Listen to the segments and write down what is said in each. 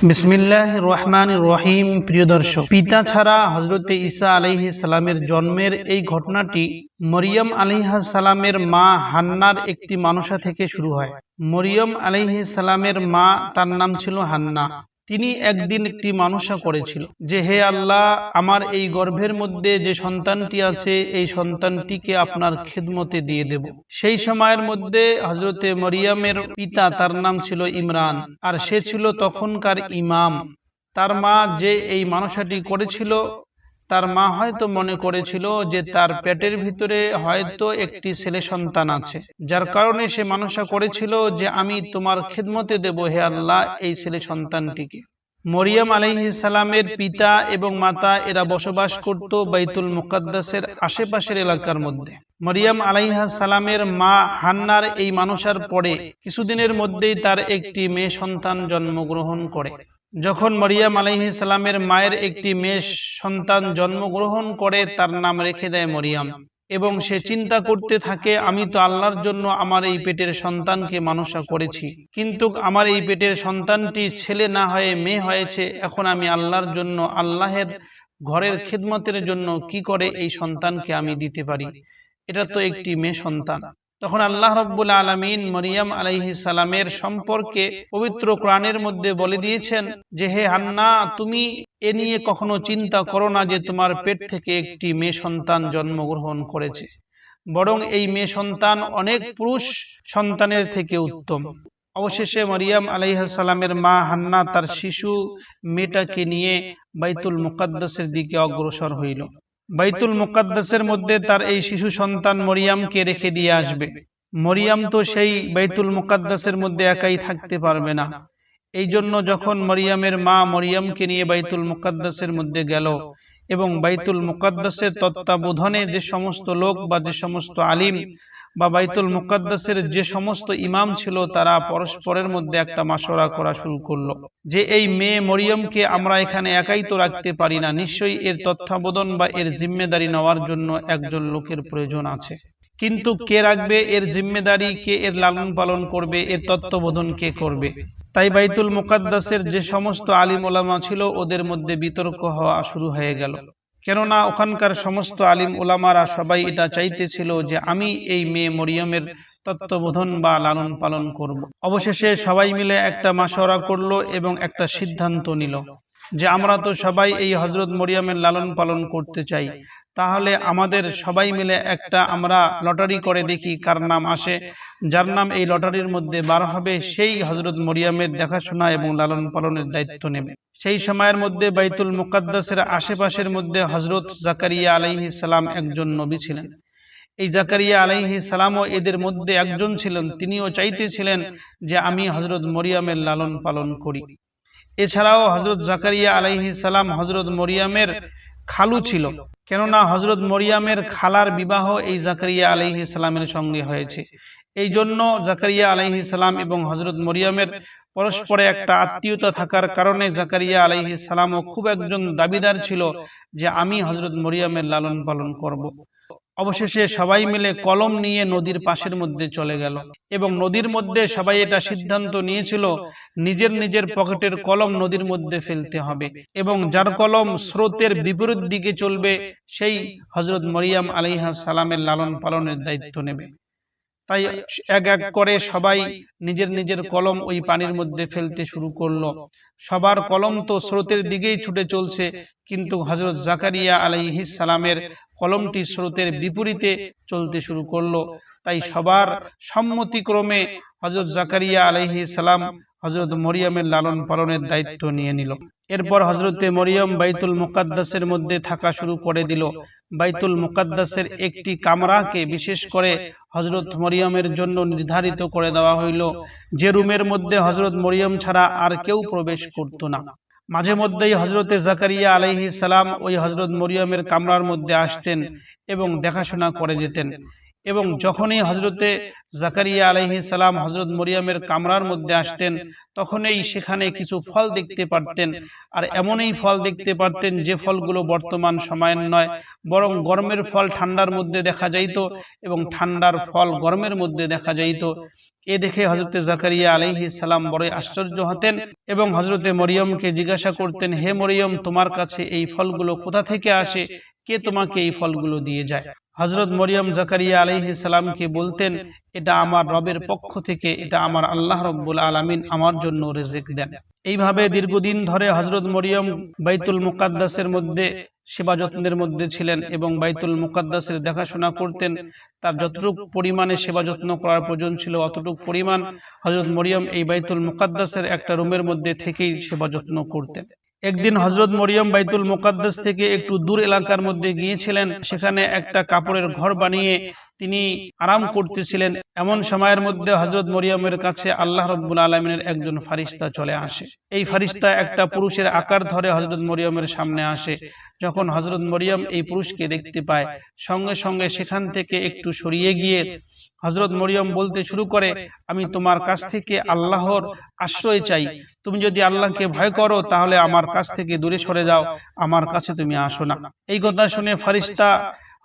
বিসমিল্লাহ রহমান রহিম, প্রিয় দর্শক। পিতা ছাড়া হজরতে ঈসা আলাইহি সালামের জন্মের এই ঘটনাটি মরিয়ম আলিহা সালামের মা হান্নার একটি মানসা থেকে শুরু হয়। মরিয়ম আলাইহি সালামের মা তার নাম ছিল হান্না। তিনি একদিন একটি মানসা করেছিল যে হে আল্লাহ আমার এই গর্ভের মধ্যে যে সন্তানটি আছে এই সন্তানটিকে আপনার খেদমতে দিয়ে দেব। সেই সময়ের মধ্যে হজরতে মরিয়ামের পিতা তার নাম ছিল ইমরান। আর সে ছিল তখনকার ইমাম। তার মা যে এই মানসাটি করেছিল তার মা হয়তো মনে করেছিল যে তার পেটের ভিতরে হয়তো একটি ছেলে সন্তান আছে, যার কারণে সে মানসা করেছিল যে আমি তোমার খেদমতে দেব হে আল্লাহ এই ছেলে সন্তানটিকে। মরিয়ম সালামের পিতা এবং মাতা এরা বসবাস করত বাইতুল মুকাদ্দাসের আশেপাশের এলাকার মধ্যে। মরিয়াম সালামের মা হান্নার এই মানসার পরে কিছুদিনের মধ্যেই তার একটি মেয়ে সন্তান জন্মগ্রহণ করে। যখন মরিয়াম আলাইহি সালামের মায়ের একটি মেয়ে সন্তান জন্মগ্রহণ করে, তার নাম রেখে দেয় মরিয়াম। এবং সে চিন্তা করতে থাকে, আমি তো আল্লাহর জন্য আমার এই পেটের সন্তানকে মানসা করেছি। কিন্তু আমার এই পেটের সন্তানটি ছেলে না হয়ে মেয়ে হয়েছে। এখন আমি আল্লাহর জন্য, আল্লাহের ঘরের খিদমতের জন্য কি করে এই সন্তানকে আমি দিতে পারি? এটা তো একটি মেয়ে সন্তান। তখন আল্লাহ রব্বুল আলমিন মরিয়াম আলাইহি সালামের সম্পর্কে পবিত্র কোরআনের মধ্যে বলে দিয়েছেন যে, হে হান্না, তুমি এ নিয়ে কখনো চিন্তা করো না যে, তোমার পেট থেকে একটি মেয়ে সন্তান জন্মগ্রহণ করেছে। বরং এই মেয়ে সন্তান অনেক পুরুষ সন্তানের থেকে উত্তম। অবশেষে মরিয়াম আলাইসালামের মা হান্না তার শিশু মেয়েটাকে নিয়ে বাইতুল মুকাদ্দাসের দিকে অগ্রসর হইল। বাইতুল মুকাদ্দাসের মধ্যে তার এই শিশু সন্তান মরিয়ামকে রেখে দিয়ে আসবে। মরিয়াম তো সেই বাইতুল মুকাদ্দাসের মধ্যে একাই থাকতে পারবে না। এই জন্য যখন মরিয়ামের মা মরিয়ামকে নিয়ে বাইতুল মুকাদ্দাসের মধ্যে গেল এবং বাইতুল মুকাদ্দাসের তত্ত্বাবধানে যে সমস্ত লোক বা যে সমস্ত আলিম বা বাইতুল মুকাদ্দাসের যে সমস্ত ইমাম ছিল, তারা পরস্পরের মধ্যে একটা মাসরা করা শুরু করল। যে এই মেয়ে মরিয়মকে আমরা এখানে একাই তো রাখতে পারি না, নিশ্চয়ই এর তত্ত্বাবধান বা এর জিম্মেদারি নেওয়ার জন্য একজন লোকের প্রয়োজন আছে। কিন্তু কে রাখবে? এর জিম্মেদারি কে? এর লালন পালন করবে? এর তত্ত্বাবধান কে করবে? তাই বাইতুল মুকাদ্দাসের যে সমস্ত আলিম ওলামা ছিল, ওদের মধ্যে বিতর্ক হওয়া শুরু হয়ে গেল। কেননা ওখানকার সমস্ত আলিম ওলামারা সবাই এটা চাইতেছিল যে আমি এই মেয়ে মরিয়মের তত্ত্ববোধন বা লালন পালন করব। অবশেষে সবাই মিলে একটা মাসরা করল এবং একটা সিদ্ধান্ত নিল যে আমরা তো সবাই এই হজরত মরিয়মের লালন পালন করতে চাই তাহলে আমাদের সবাই মিলে একটা আমরা লটারি করে দেখি কার নাম আসে। যার নাম এই লটারির মধ্যে বার হবে সেই হজরত মরিয়ামের দেখাশোনা এবং লালন পালনের দায়িত্ব নেবে। সেই সময়ের মধ্যে বাইতুল মুকাদ্দাসের আশেপাশের মধ্যে হজরত জাকারিয়া আলাইহি সালাম একজন নবী ছিলেন। এই জাকারিয়া আলাইহি সালামও এদের মধ্যে একজন ছিলেন। তিনিও চাইতেছিলেন যে আমি হজরত মরিয়ামের লালন পালন করি। এছাড়াও হজরত জাকারিয়া আলাইহি সালাম হজরত মরিয়ামের খালু ছিল। কেননা হজরত মরিয়ামের খালার বিবাহ এই জাকারিয়া আলহি ইসলামের সঙ্গে হয়েছে। এই জন্য জাকারিয়া আলহি ইসলাম এবং হজরত মরিয়ামের পরস্পরে একটা আত্মীয়তা থাকার কারণে জাকারিয়া আলহি ইসলামও খুব একজন দাবিদার ছিল যে আমি হজরত মরিয়ামের লালন পালন করব। অবশেষে সবাই মিলে কলম নিয়ে নদীর পাশের মধ্যে চলে গেল এবং নদীর মধ্যে সবাই এটা সিদ্ধান্ত নিয়েছিল, নিজের নিজের পকেটের কলম নদীর মধ্যে ফেলতে হবে এবং যার কলম স্রোতের বিপরীত দিকে চলবে, সেই হজরত মরিয়াম আলিহা সালামের লালন পালনের দায়িত্ব নেবে। তাই এক এক করে সবাই নিজের নিজের কলম ওই পানির মধ্যে ফেলতে শুরু করল। সবার কলম তো স্রোতের দিকেই ছুটে চলছে, কিন্তু হজরত জাকারিয়া আলাইহিস সালামের কলমটি স্রোতের বিপরীতে চলতে শুরু করল। তাই সবার সম্মতিক্রমে হজরত জাকারিয়া আলহি সালাম হজরত মরিয়মের লালন পালনের দায়িত্ব নিয়ে নিল। এরপর হজরতে মরিয়ম বাইতুল মুকাদ্দাসের মধ্যে থাকা শুরু করে দিল। বাইতুল মুকাদ্দাসের একটি কামরাকে বিশেষ করে হজরত মরিয়মের জন্য নির্ধারিত করে দেওয়া হইল। যে রুমের মধ্যে হজরত মরিয়ম ছাড়া আর কেউ প্রবেশ করত না। মাঝে মধ্যেই হজরতে জাকারিয়া আলহি সালাম ওই হজরত মরিয়মের কামরার মধ্যে আসতেন এবং দেখাশোনা করে যেতেন। এবং যখনই হজরতে জাকারিয়া আলহি সালাম হজরত মরিয়মের কামরার মধ্যে আসতেন তখনই সেখানে কিছু ফল দেখতে পারতেন। আর এমনই ফল দেখতে পারতেন যে ফলগুলো বর্তমান সময়ের নয় বরং গরমের ফল ঠান্ডার মধ্যে দেখা যাইত এবং ঠান্ডার ফল গরমের মধ্যে দেখা যাইত। এ দেখে হজরতে জাকারিয়া আলহি সালাম বড়ই আশ্চর্য হতেন এবং হজরতে মরিয়মকে জিজ্ঞাসা করতেন হে মরিয়ম তোমার কাছে এই ফলগুলো কোথা থেকে আসে? কে তোমাকে এই ফলগুলো দিয়ে যায়? হজরত মরিয়ম জাকারিয়া আলহি সালামকে বলতেন এটা আমার রবের পক্ষ থেকে এটা আমার আল্লাহ রব্বুল আলমিন আমার জন্য রেজেক দেন। এইভাবে দীর্ঘদিন ধরে হজরত মরিয়ম বাইতুল মুকাদ্দাসের মধ্যে সেবা যত্নের মধ্যে ছিলেন এবং বাইতুল মুকাদ্দাসের দেখাশোনা করতেন। তার যতটুকু পরিমাণে সেবা যত্ন করার প্রয়োজন ছিল অতটুকু পরিমাণ হজরত মরিয়ম এই বাইতুল মুকাদ্দাসের একটা রুমের মধ্যে থেকেই সেবা যত্ন করতেন। একদিন হজরত মরিয়ম বাইতুল মোকাদ্দাস থেকে একটু দূর এলাকার মধ্যে গিয়েছিলেন। সেখানে একটা কাপড়ের ঘর বানিয়ে তিনি আরাম করতেছিলেন। এমন সময়ের মধ্যে হজরত মরিয়মের কাছে আল্লাহ রব্বুল আলমিনের একজন ফারিস্তা চলে আসে। এই ফারিস্তা একটা পুরুষের আকার ধরে হজরত মরিয়মের সামনে আসে। যখন হজরত মরিয়ম এই পুরুষকে দেখতে পায়, সঙ্গে সঙ্গে সেখান থেকে একটু সরিয়ে গিয়ে হজরত মরিয়ম বলতে শুরু করে, আমি তোমার কাছ থেকে আল্লাহর আশ্রয় চাই। তুমি যদি আল্লাহকে ভয় করো, তাহলে আমার কাছ থেকে দূরে সরে যাও। আমার কাছে তুমি আসো না। এই কথা শুনে ফারিস্তা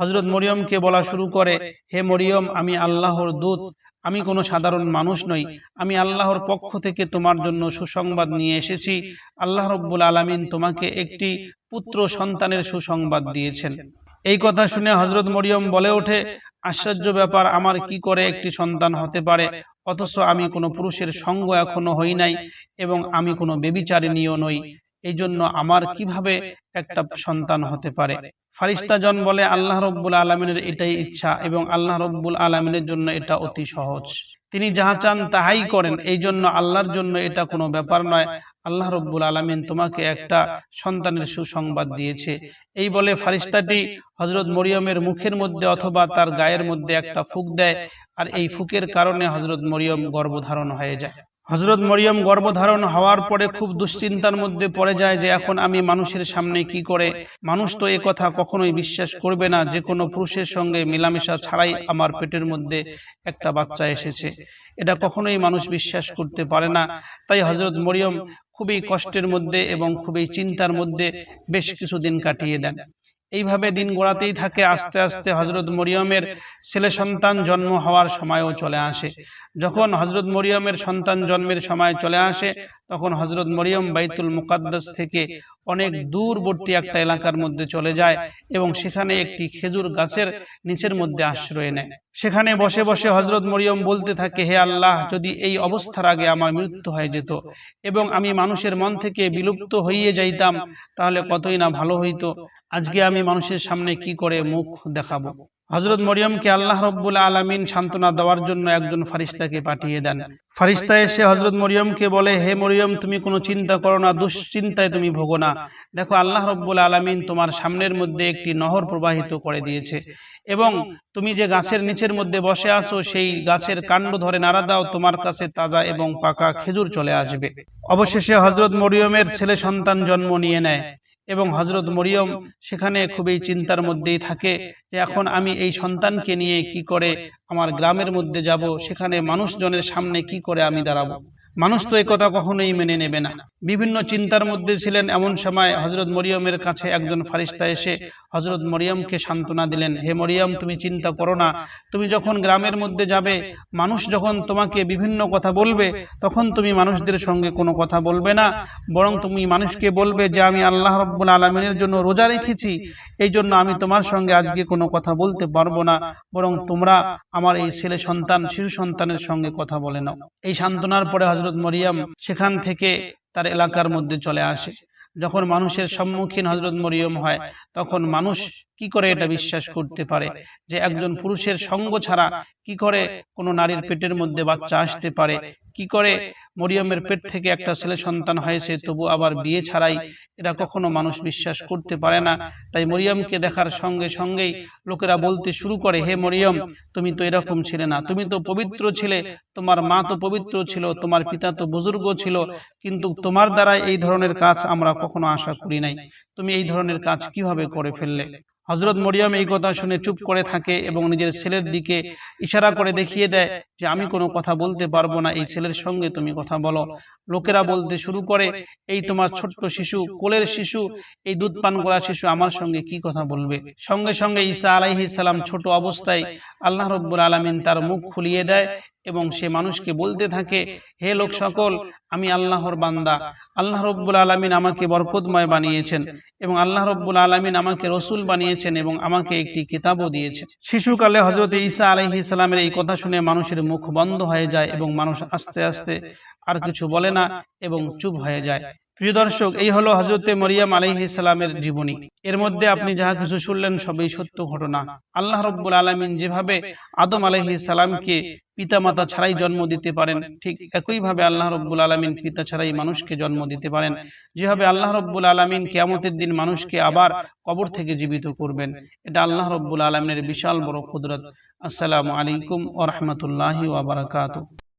হজরত মরিয়মকে বলা শুরু করে, হে মরিয়ম, আমি আল্লাহর দূত। আমি কোনো সাধারণ মানুষ নই। আমি আল্লাহর পক্ষ থেকে তোমার জন্য সুসংবাদ নিয়ে এসেছি। আল্লাহ রব্বুল আলমিন তোমাকে একটি পুত্র সন্তানের সুসংবাদ দিয়েছেন। এই কথা শুনে হজরত মরিয়ম বলে ওঠে, আশ্চর্য ব্যাপার, আমার কি করে একটি সন্তান হতে পারে? অথচ আমি কোনো পুরুষের সঙ্গ এখনও হই নাই এবং আমি কোনো বেবিচারিণীয় নই। এই জন্য আমার কীভাবে একটা সন্তান হতে পারে? ফারিস্তাজন বলে, আল্লাহ রব্বুল আলমিনের এটাই ইচ্ছা এবং আল্লাহ রব্বুল আলমিনের জন্য এটা অতি সহজ। তিনি যাহা চান তাহাই করেন। এই জন্য আল্লাহর জন্য এটা কোনো ব্যাপার নয়। আল্লাহ রব্বুল আলমিন তোমাকে একটা সন্তানের সুসংবাদ দিয়েছে। এই বলে ফারিস্তাটি হজরত মরিয়মের মুখের মধ্যে অথবা তার গায়ের মধ্যে একটা ফুক দেয় আর এই ফুকের কারণে হজরত মরিয়ম গর্ভধারণ হয়ে যায়। হজরত মরিয়ম গর্ভধারণ হওয়ার পরে খুব দুশ্চিন্তার মধ্যে পড়ে যায় যে এখন আমি মানুষের সামনে কি করে? মানুষ তো কথা কখনোই বিশ্বাস করবে না, যে কোনো পুরুষের সঙ্গে মেলামেশা ছাড়াই আমার পেটের মধ্যে একটা বাচ্চা এসেছে। এটা কখনোই মানুষ বিশ্বাস করতে পারে না। তাই হজরত মরিয়ম খুবই কষ্টের মধ্যে এবং খুবই চিন্তার মধ্যে বেশ কিছুদিন কাটিয়ে দেন। এইভাবে দিন গোড়াতেই থাকে আস্তে আস্তে হজরত মরিয়মের ছেলে সন্তান জন্ম হওয়ার সময়ও চলে আসে। যখন হজরত মরিয়মের সন্তান জন্মের সময় চলে আসে তখন হজরত মরিয়ম বাইতুল মুকাদ্দাস থেকে অনেক দূরবর্তী একটা এলাকার মধ্যে চলে যায় এবং সেখানে একটি খেজুর গাছের নিচের মধ্যে আশ্রয় নেয় সেখানে বসে বসে হজরত মরিয়ম বলতে থাকে হে আল্লাহ যদি এই অবস্থার আগে আমার মৃত্যু হয়ে যেত এবং আমি মানুষের মন থেকে বিলুপ্ত হইয়ে যাইতাম তাহলে কতই না ভালো হইতো। আজকে আমি মানুষের সামনে কি করে মুখ দেখাবো? হজরত মরিয়মকে আল্লাহ রব্বুল আলমিন সান্ত্বনা দেওয়ার জন্য একজন ফারিস্তাকে পাঠিয়ে দেন। ফারিস্তা এসে হজরত মরিয়মকে বলে, হে মরিয়ম, তুমি কোনো চিন্তা করো না, দুশ্চিন্তায় তুমি ভোগো না। দেখো, আল্লাহ রব্বুল আলমিন তোমার সামনের মধ্যে একটি নহর প্রবাহিত করে দিয়েছে এবং তুমি যে গাছের নিচের মধ্যে বসে আছো, সেই গাছের কাণ্ড ধরে নাড়া দাও, তোমার কাছে তাজা এবং পাকা খেজুর চলে আসবে। অবশেষে হজরত মরিয়মের ছেলে সন্তান জন্ম নিয়ে নেয়। এবং হজরত মরিয়ম সেখানে খুবই চিন্তার মধ্যেই থাকে যে এখন আমি এই সন্তানকে নিয়ে কি করে আমার গ্রামের মধ্যে যাব, সেখানে মানুষজনের সামনে কি করে আমি দাঁড়াবো? মানুষ তো কথা কখনোই মেনে নেবে না। বিভিন্ন চিন্তার মধ্যে ছিলেন এমন সময় হজরত মরিয়মের কাছে একজন ফারিস্তা এসে হজরত মরিয়মকে সান্ত্বনা দিলেন, হে মরিয়ম, তুমি চিন্তা করো না। তুমি যখন গ্রামের মধ্যে যাবে, মানুষ যখন তোমাকে বিভিন্ন কথা বলবে, তখন তুমি মানুষদের সঙ্গে কোনো কথা বলবে না। বরং তুমি মানুষকে বলবে যে, আমি আল্লাহ রব্বুল আলমিনের জন্য রোজা রেখেছি এই জন্য আমি তোমার সঙ্গে আজকে কোনো কথা বলতে পারব না। বরং তোমরা আমার এই ছেলে সন্তান, শিশু সন্তানের সঙ্গে কথা বলে নাও। এই সান্ত্বনার পরে হজরত মরিয়াম সেখান থেকে তার এলাকার মধ্যে চলে আসে। যখন মানুষের সম্মুখীন হজরত মরিয়ম হয়, তখন মানুষ কি করে এটা বিশ্বাস করতে পারে? যে একজন পুরুষের সঙ্গ ছাড়া কি করে কোনো নারীর পেটের মধ্যে বাচ্চা আসতে পারে? কি করে মরিয়মের পেট থেকে একটা ছেলে সন্তান হয়েছে তবু আবার বিয়ে ছাড়াই এটা কখনো মানুষ বিশ্বাস করতে পারে না। তাই মরিয়মকে দেখার সঙ্গে সঙ্গেই লোকেরা বলতে শুরু করে হে মরিয়ম তুমি তো এরকম ছিলে না তুমি তো পবিত্র ছিলে তোমার মা তো পবিত্র ছিল তোমার পিতা তো বুজুর্গ ছিল কিন্তু তোমার দ্বারা এই ধরনের কাজ আমরা কখনো আশা করি নাই তুমি এই ধরনের কাজ কীভাবে করে ফেললে হজরত মরিয়ম এই কথা শুনে চুপ করে থাকে এবং নিজের ছেলের দিকে ইশারা করে দেখিয়ে দেয় যে, আমি কোনো কথা বলতে পারব না, এই ছেলের সঙ্গে তুমি কথা বলো। লোকেরা বলতে শুরু করে, এই তোমার ছোট্ট শিশু, কোলের শিশু, এই দুধ পান করা শিশু আমার সঙ্গে কি কথা বলবে? সঙ্গে সঙ্গে ঈসা আলাইহি সালাম ছোট অবস্থায় আল্লাহ রব্বুল আলমিন তার মুখ খুলিয়ে দেয় এবং সে মানুষকে বলতে থাকে, হে লোক সকল, আমি আল্লাহর বান্দা। আল্লাহ রব্বুল আলমিন আমাকে বরকতময় বানিয়েছেন। এবং আল্লাহ রব্বুল আলমিন আমাকে রসুল বানিয়েছেন এবং আমাকে একটি কিতাবও দিয়েছেন। শিশুকালে হজরত ঈসা আলহি ইসলামের এই কথা শুনে মানুষের মুখ বন্ধ হয়ে যায় এবং মানুষ আস্তে আস্তে আর কিছু বলে না এবং চুপ হয়ে যায়। প্রিয় দর্শক, এই হলো হজরতে মরিয়াম আলহি ইসলামের জীবনী। এর মধ্যে আপনি যাহা কিছু শুনলেন সবই সত্য ঘটনা। আল্লাহ রব্বুল আলমিন যেভাবে আদম আলহি সালামকে পিতা মাতা ছাড়াই জন্ম দিতে পারেন, ঠিক একইভাবে আল্লাহ রব্বুল আলমিন পিতা ছাড়াই মানুষকে জন্ম দিতে পারেন। যেভাবে আল্লাহ রব্বুল আলমিন কেয়ামতের দিন মানুষকে আবার কবর থেকে জীবিত করবেন, এটা আল্লাহ রব্বুল আলমিনের বিশাল বড় কুদরত। আসসালামু আলাইকুম ওরহমতুল্লাহি ওবরাকাতু